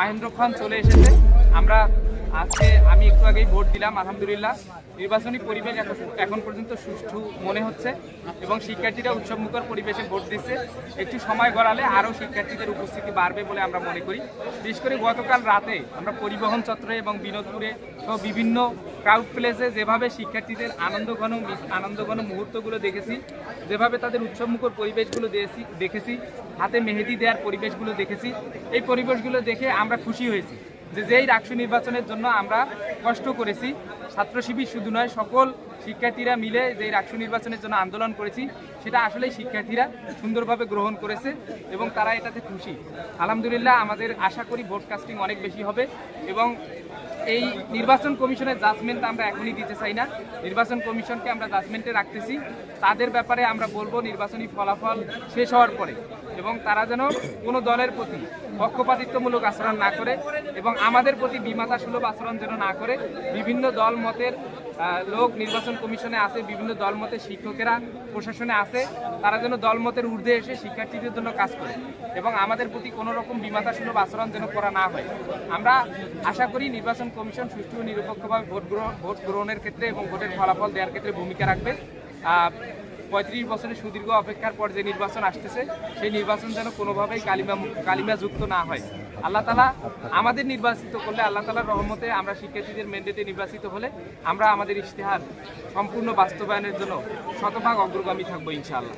মাহেন্দ্র খান চলে এসেছে। আমরা আজকে, আমি একটু আগেই ভোট দিলাম, আলহামদুলিল্লাহ। নির্বাচনী পরিবেশ এখন- পর্যন্ত সুষ্ঠু মনে হচ্ছে এবং শিক্ষার্থীরা উৎসবমুখর পরিবেশে ভোট দিচ্ছে। একটু সময় গড়ালে আরও শিক্ষার্থীদের উপস্থিতি বাড়বে বলে আমরা মনে করি। বিশেষ করে গতকাল রাতে আমরা পরিবহন চত্রে এবং বিনোদপুরে সহ বিভিন্ন ক্রাউড প্লেসে যেভাবে শিক্ষার্থীদের আনন্দ ঘন আনন্দ ঘন মুহূর্তগুলো দেখেছি, যেভাবে তাদের উৎসবমুখর পরিবেশগুলো দেখেছি দেখেছি, হাতে মেহেদি দেওয়ার পরিবেশগুলো দেখেছি, এই পরিবেশগুলো দেখে আমরা খুশি হয়েছি। যে যেই রাষ্ট্র নির্বাচনের জন্য আমরা কষ্ট করেছি ছাত্র শিবির শুধু নয়, সকল শিক্ষার্থীরা মিলে যে রাষ্ট্র নির্বাচনের জন্য আন্দোলন করেছি, সেটা আসলেই শিক্ষার্থীরা সুন্দরভাবে গ্রহণ করেছে এবং তারা এটাতে খুশি। আলহামদুলিল্লাহ আমাদের আশা করি ভোট কাস্টিং অনেক বেশি হবে এবং এই নির্বাচন কমিশনের জাজমেন্ট আমরা এখনই দিতে চাই না। নির্বাচন কমিশনকে আমরা জাজমেন্টে রাখতেছি। তাদের ব্যাপারে আমরা বলব, নির্বাচনী ফলাফল শেষ হওয়ার পরে। এবং তারা যেন কোনো দলের প্রতি পক্ষপাতিত্বমূলক আচরণ না করে এবং আমাদের প্রতি বিমাতা সুলভ আচরণ যেন না করে। বিভিন্ন দল মতের লোক নির্বাচন কমিশনে আছে, বিভিন্ন দল মতের শিক্ষকেরা প্রশাসনে আছে, তারা যেন দলমতের ঊর্ধ্বে এসে শিক্ষার্থীদের জন্য কাজ করে এবং আমাদের প্রতি কোনো রকম বিমাতা সুলভ আচরণ যেন করা না হয়। আমরা আশা করি নির্বাচন কমিশন সুষ্ঠু নিরপেক্ষভাবে ভোট গ্রহণ ভোট গ্রহণের ক্ষেত্রে এবং ভোটের ফলাফল দেওয়ার ক্ষেত্রে ভূমিকা রাখবে। পঁয়ত্রিশ বছরের সুদীর্ঘ অপেক্ষার পর যে নির্বাচন আসতেছে, সেই নির্বাচন যেন কোনোভাবেই কালিমা কালিমা যুক্ত না হয়। আল্লাহ তালা আমাদের নির্বাচিত করলে আল্লাহ তালার রহমতে আমরা শিক্ষার্থীদের মেন্ডেটে নির্বাচিত হলে আমরা আমাদের ইশতেহার সম্পূর্ণ বাস্তবায়নের জন্য শতভাগ অগ্রগামী থাকব ইনশাআল্লাহ।